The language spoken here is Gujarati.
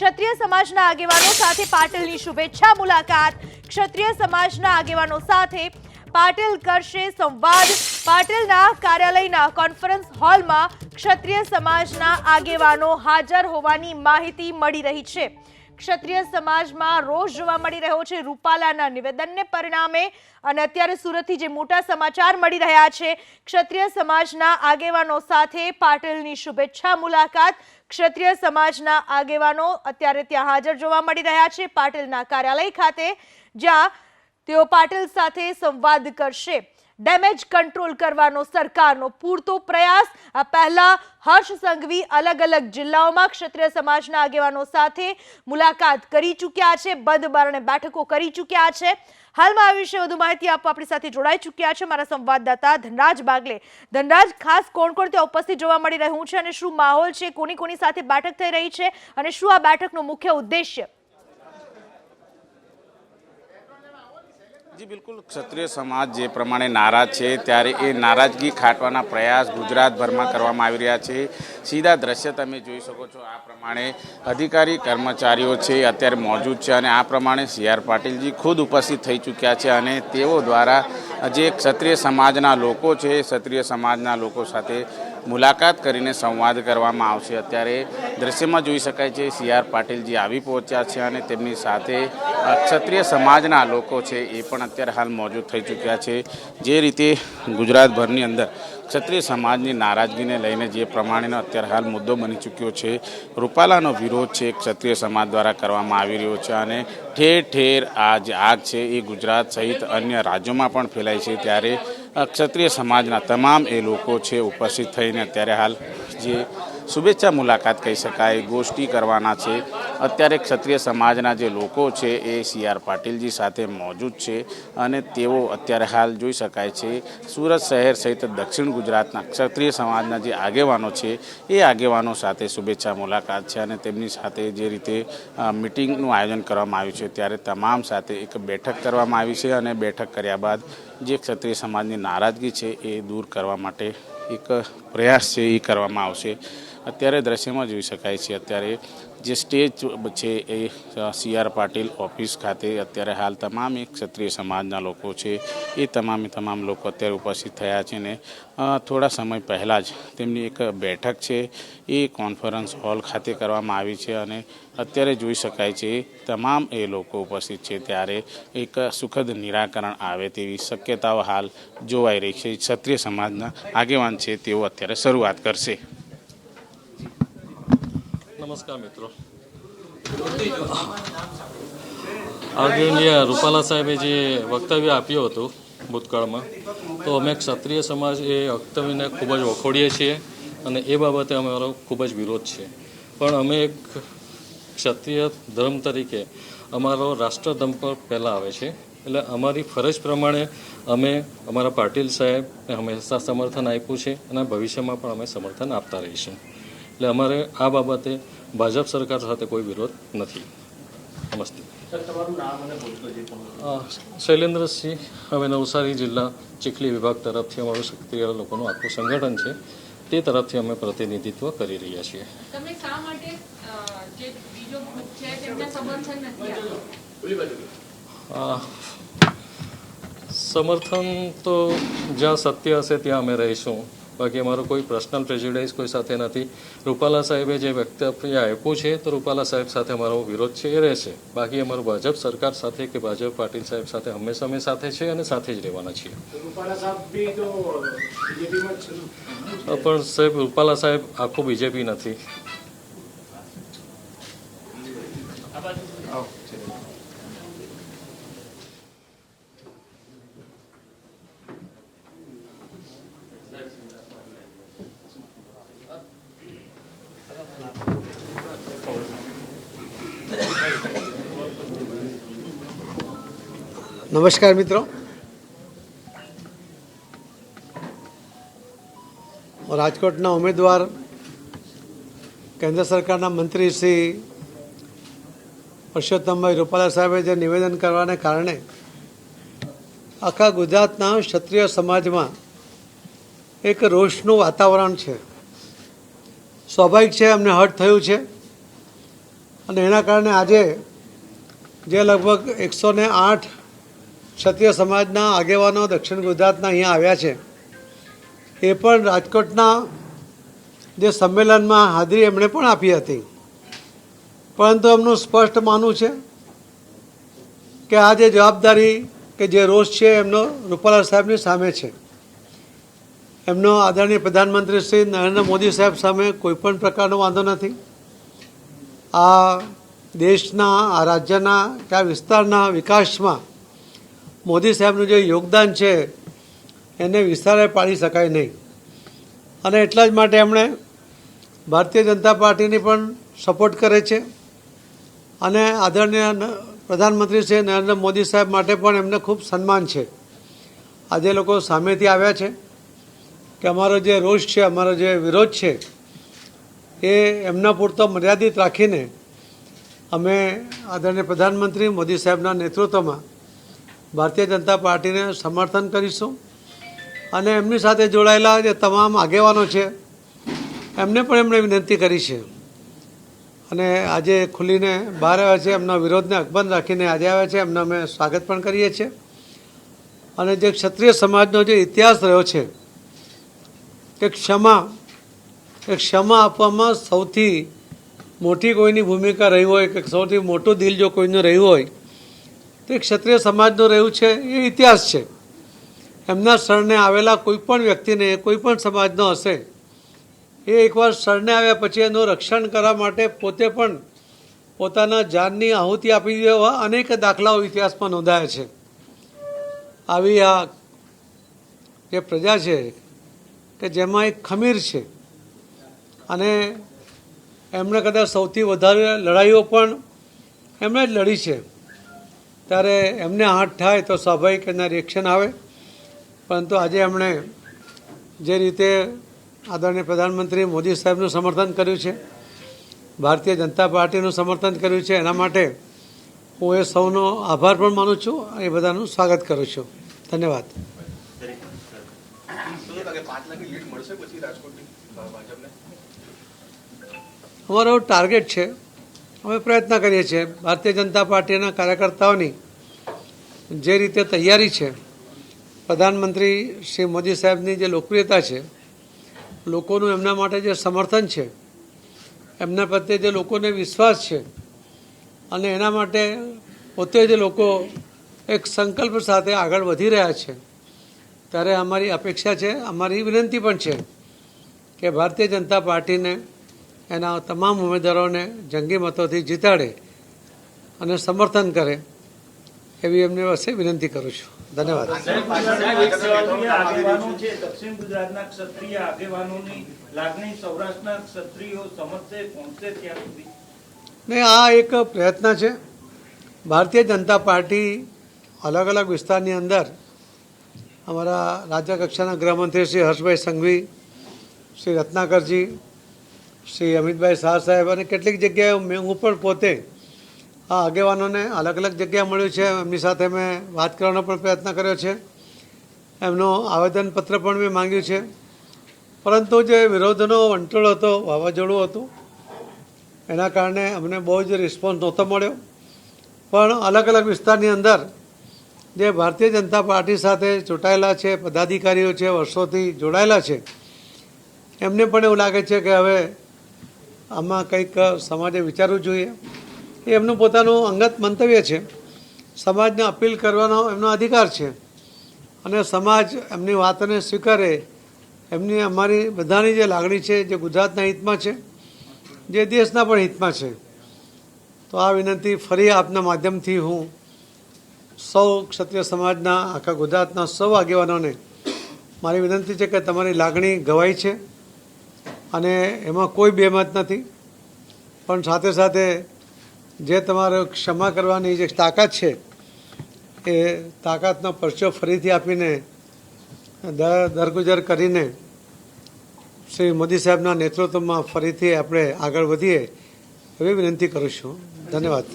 ક્ષત્રિય સમાજના આગેવાનો સાથે પાટીલની શુભેચ્છા મુલાકાત. ક્ષત્રિય સમાજના આગેવાનો સાથે પાટીલ કરશે સંવાદ. પાટીલના કાર્યાલયના કોન્ફરન્સ હોલમાં ક્ષત્રિય સમાજના આગેવાનો હાજર હોવાની માહિતી મળી રહી છે. ક્ષત્રિય સમાજમાં રોષ જોવા મળી રહ્યો છે રૂપાલાના નિવેદનને પરિણામે અને અત્યારે સુરતથી જે મોટા સમાચાર મળી રહ્યા છે, ક્ષત્રિય સમાજના આગેવાનો સાથે પાટીલની શુભેચ્છા મુલાકાત. ક્ષત્રિય સમાજના આગેવાનો અત્યારે ત્યાં હાજર જોવા મળી રહ્યા છે પાટીલના કાર્યાલય ખાતે, જ્યાં તેઓ પાટીલ સાથે સંવાદ કરશે. ડેમેજ કંટ્રોલ કરવાનો સરકારનો પૂરતો પ્રયાસ. આ પહેલા હર્ષ સંઘવી અલગ અલગ જિલ્લાઓમાં ક્ષત્રિય સમાજના આગેવાનો સાથે મુલાકાત કરી ચૂક્યા છે, બંધ બારણે બેઠકો કરી ચૂક્યા છે. હાલમાં આ વિશે વધુ માહિતી આપવા આપણી સાથે જોડાઈ ચૂક્યા છે મારા સંવાદદાતા ધનરાજ બાગલે. ધનરાજ, ખાસ કોણ કોણ ત્યાં ઉપસ્થિત જોવા મળી રહ્યું છે અને શું માહોલ છે? કોની કોની સાથે બેઠક થઈ રહી છે? અને શું આ બેઠકનો મુખ્ય ઉદ્દેશ્ય? જી, બિલકુલ. ક્ષત્રિય સમાજ જે પ્રમાણે નારાજ છે, ત્યારે એ નારાજગી ખાટવાના પ્રયાસ ગુજરાતભરમાં કરવામાં આવી રહ્યા છે. સીધા દ્રશ્ય તમે જોઈ શકો છો, આ પ્રમાણે અધિકારી, કર્મચારીઓ છે, અત્યારે મોજૂદ છે અને આ પ્રમાણે સી આર પાટીલજી ખુદ ઉપસ્થિત થઈ ચૂક્યા છે અને તેઓ દ્વારા જે ક્ષત્રિય સમાજના લોકો છે, ક્ષત્રિય સમાજના લોકો સાથે મુલાકાત કરીને સંવાદ કરવામાં આવશે. અત્યારે દ્રશ્યમાં જોઈ શકાય છે, સી આર પાટીલજી આવી પહોંચ્યા છે અને તેમની સાથે ક્ષત્રિય સમાજના લોકો છે, એ પણ અત્યારે હાલ મોજૂદ થઈ ચૂક્યા છે. જે રીતે ગુજરાતભરની અંદર ક્ષત્રિય સમાજની નારાજગીને લઈને જે પ્રમાણેનો અત્યારે હાલ મુદ્દો બની ચૂક્યો છે, રૂપાલાનો વિરોધ છે, ક્ષત્રિય સમાજ દ્વારા કરવામાં આવી રહ્યો છે અને ઠેર ઠેર આ જે આગ છે, એ ગુજરાત સહિત અન્ય રાજ્યોમાં પણ ફેલાય છે. ત્યારે ક્ષત્રિય સમાજના તમામ એ લોકો છે ઉપસ્થિત થઈને અત્યારે હાલ જે શુભેચ્છા મુલાકાત કહી શકાય, ગોષ્ઠી કરવાના છે. અત્યારે ક્ષત્રિય સમાજના જે લોકો છે એ સી આર પાટીલજી સાથે મોજૂદ છે અને તેઓ અત્યારે હાલ જોઈ શકાય છે સુરત શહેર સહિત દક્ષિણ ગુજરાતના ક્ષત્રિય સમાજના જે આગેવાનો છે એ આગેવાનો સાથે શુભેચ્છા મુલાકાત છે અને તેમની સાથે જે રીતે મિટિંગનું આયોજન કરવામાં આવ્યું છે ત્યારે તમામ સાથે એક બેઠક કરવામાં આવી છે અને બેઠક કર્યા બાદ જે ક્ષત્રિય સમાજની નારાજગી છે એ દૂર કરવા માટે એક પ્રયાસ છે એ કરવામાં આવશે. અત્યારે દ્રશ્યમાં જોઈ શકાય છે. અત્યારે જે સ્ટેજ છે એ સી આર પાટીલ ઓફિસ ખાતે અત્યારે હાલ તમામ એક ક્ષત્રિય સમાજના લોકો છે. એ તમામે તમામ લોકો અત્યારે ઉપસ્થિત થયા છે ને થોડા સમય પહેલાં જ તેમની એક બેઠક છે એ કોન્ફરન્સ હોલ ખાતે કરવામાં આવી છે અને અત્યારે જોઈ શકાય છે તમામ એ લોકો ઉપસ્થિત છે ત્યારે એક સુખદ નિરાકરણ આવે તેવી શક્યતાઓ હાલ જોવાઈ રહી છે. ક્ષત્રિય સમાજના આગેવાન છે તેઓ અત્યારે શરૂઆત કરશે. નમસ્કાર, મિત્રો. આદરણીય રૂપાલા સાહેબે જે વક્તવ્ય આપ્યું હતું ભૂતકાળમાં, તો અમે ક્ષત્રિય સમાજ એ વક્તવ્યને ખૂબ જ વખોડીએ છીએ અને એ બાબતે અમારો ખૂબ જ વિરોધ છે. પણ અમે એક ક્ષત્રિય ધર્મ તરીકે અમારો રાષ્ટ્રધર્મ પર પહેલાં આવે છે. એટલે અમારી ફરજ પ્રમાણે અમે અમારા પાટીલ સાહેબને હંમેશા સમર્થન આપ્યું છે અને ભવિષ્યમાં પણ અમે સમર્થન આપતા રહીશું. એટલે અમારે આ બાબતે ભાજપ સરકાર સાથે કોઈ વિરોધ નથી. નમસ્તે. શૈલેન્દ્રસિંહ હવે નવસારી જિલ્લા ચીખલી વિભાગ તરફથી અમારું સક્રિય લોકોનું આખું સંગઠન છે. તે તરફથી અમે પ્રતિનિધિત્વ કરી રહ્યા છીએ. તમે શા માટે અ, જે બીજો ગ્રુપ છે તેમને સમર્થન નથી આપ્યું અ, સમર્થન તો જ્યાં સત્ય હશે ત્યાં અમે રહીશું. બાકી અમારો કોઈ પર્સનલ પ્રેજ્યુડાઇઝ કોઈ સાથે નથી. રૂપાલા સાહેબે જે વક્તવ્ય આપ્યું છે તો રૂપાલા સાહેબ સાથે અમારો વિરોધ છે એ રહેશે. બાકી અમારું ભાજપ સરકાર સાથે કે ભાજપ પાટીલ સાહેબ સાથે હંમેશા અમે સાથે છે અને સાથે જ રહેવાના છીએ. પણ સાહેબ રૂપાલા સાહેબ આખું બીજેપી નથી. નમસ્કાર મિત્રો. રાજકોટના ઉમેદવાર કેન્દ્ર સરકારના મંત્રી શ્રી પરસોત્તમભાઈ રૂપાલા સાહેબે જે નિવેદન કરવાને કારણે આખા ગુજરાતના ક્ષત્રિય સમાજમાં એક રોષનું વાતાવરણ છે. સ્વાભાવિક છે, અમને હર્ટ થયું છે. અને એના કારણે આજે જે લગભગ એકસો ને આઠ ક્ષત્રિય સમાજના આગેવાનો દક્ષિણ ગુજરાતના અહીંયા આવ્યા છે. એ પણ રાજકોટના જે સંમેલનમાં હાજરી એમણે પણ આપી હતી. પરંતુ એમનું સ્પષ્ટ માનવું છે કે આ જે જવાબદારી કે જે રોષ છે એમનો રૂપાલા સાહેબની સામે છે. એમનો આદરણીય પ્રધાનમંત્રી શ્રી નરેન્દ્ર મોદી સાહેબ સામે કોઈપણ પ્રકારનો વાંધો નથી. આ દેશના, આ રાજ્યના કે આ વિસ્તારના વિકાસમાં મોદી સાહેબનું જે યોગદાન છે, એને વિસ્તારે પાડી શકાય નહીં. અને એટલા જ માટે એમણે ભારતીય જનતા પાર્ટીની પણ સપોર્ટ કરે છે. અને આદરણીય પ્રધાનમંત્રી શ્રી નરેન્દ્ર મોદી સાહેબ માટે પણ એમને ખૂબ સન્માન છે. આજે લોકો સામેથી આવ્યા છે કે અમારો જે રોષ છે, અમારો જે વિરોધ છે, એ એમના પૂરતો મર્યાદિત રાખીને અમે આદરણીય પ્રધાનમંત્રી મોદી સાહેબના નેતૃત્વમાં ભારતીય જનતા પાર્ટીને સમર્થન કરીશું. અને એમની સાથે જોડાયેલા જે તમામ આગેવાનો છે, એમને પણ એમણે વિનંતી કરી છે. અને આજે ખુલીને બહાર આવ્યા છે, એમના વિરોધને અકબંધ રાખીને આજે આવ્યા છે, એમના અમે સ્વાગત પણ કરીએ છીએ. અને જે ક્ષત્રિય સમાજનો જે ઇતિહાસ રહ્યો છે, કે ક્ષમા એ ક્ષમા આપવામાં સૌથી મોટી કોઈની ભૂમિકા રહી હોય, કે સૌથી મોટું દિલ જો કોઈનું રહ્યું હોય તો ક્ષત્રિય સમાજનું રહ્યું છે, એ ઇતિહાસ છે. એમના શરણે આવેલા કોઈપણ વ્યક્તિને કોઈ પણ સમાજનો હશે. એ એકવાર શરણે આવ્યા પછી એનું રક્ષણ કરવા માટે પોતે પણ પોતાના જાનની આહુતિ આપી દેવા અનેક દાખલાઓ ઇતિહાસમાં નોંધાયા છે. આવી આ જે પ્રજા છે, કે જેમાં એક ખમીર છે, અને એમણે કદાચ સૌથી વધારે લડાઈઓ પણ એમણે જ લડી છે. ત્યારે એમને હાથ થાય તો સ્વાભાવિક એના રિએક્શન આવે. પરંતુ આજે એમણે જે રીતે આદરણીય પ્રધાનમંત્રી મોદી સાહેબનું સમર્થન કર્યું છે, ભારતીય જનતા પાર્ટીનું સમર્થન કર્યું છે, એના માટે હું એ સૌનો આભાર પણ માનું છું, એ બધાનું સ્વાગત કરું છું. ધન્યવાદ. અમારો ટાર્ગેટ છે અમે પ્રયત્ન કરીએ છીએ. ભારતીય જનતા પાર્ટીના કાર્યકર્તાઓની જે રીતે તૈયારી છે, પ્રધાનમંત્રી શ્રી મોદી સાહેબની જે લોકપ્રિયતા છે, લોકોનું એમના માટે જે સમર્થન છે, એમના પ્રત્યે જે લોકોને વિશ્વાસ છે, અને એના માટે પોતે જે લોકો એક સંકલ્પ સાથે આગળ વધી રહ્યા છે, ત્યારે અમારી અપેક્ષા છે, અમારી વિનંતી પણ છે કે ભારતીય જનતા પાર્ટીને એના તમામ ઉમેદવારોને જંગી મતોથી જીતાડે અને સમર્થન કરે, એવી એમની પાસે વિનંતી કરું છું. ધન્યવાદ. દક્ષિણ ને આ એક પ્રયત્ન છે. ભારતીય જનતા પાર્ટી અલગ અલગ વિસ્તારની અંદર અમારા રાજ્ય કક્ષાના ગૃહમંત્રી શ્રી હર્ષભાઈ સંઘવી, શ્રી રત્નાકરજી શ્રી અમિતભાઈ શાહ સાહેબ અને કેટલીક જગ્યાએ મેં હું પણ પોતે આ આગેવાનોને અલગ અલગ જગ્યાએ મળ્યું છે. એમની સાથે મેં વાત કરવાનો પણ પ્રયત્ન કર્યો છે. એમનો આવેદનપત્ર પણ મેં માંગ્યું છે. પરંતુ જે વિરોધનો વંટોળ હતો, વાવાઝોડું હતું, એના કારણે અમને બહુ જ રિસ્પોન્સ નહોતો મળ્યો. પણ અલગ અલગ વિસ્તારની અંદર જે ભારતીય જનતા પાર્ટી સાથે ચૂંટાયેલા છે, પદાધિકારીઓ છે, વર્ષોથી જોડાયેલા છે, એમને પણ એવું લાગે છે કે હવે આમાં કંઈક સમાજે વિચારવું જોઈએ. એ એમનું પોતાનું અંગત મંતવ્ય છે. સમાજને અપીલ કરવાનો એમનો અધિકાર છે. અને સમાજ એમની વાતને સ્વીકારે. એમની અમારી બધાની જે લાગણી છે, જે ગુજરાતના હિતમાં છે, જે દેશના પણ હિતમાં છે. તો આ વિનંતી ફરી આપના માધ્યમથી હું સૌ ક્ષત્રિય સમાજના, આખા ગુજરાતના સૌ આગેવાનોને મારી વિનંતી છે કે તમારી લાગણી ગવાઈ છે. અને એમાં કોઈ બેમત નથી. પણ સાથે સાથે જે તમારો ક્ષમા કરવાની જે તાકાત છે, એ તાકાતનો પરચો ફરીથી આપીને, દર, દરગુજર કરીને શ્રી મોદી સાહેબના નેતૃત્વમાં ફરીથી આપણે આગળ વધીએ, એવી વિનંતી કરું છું. ધન્યવાદ.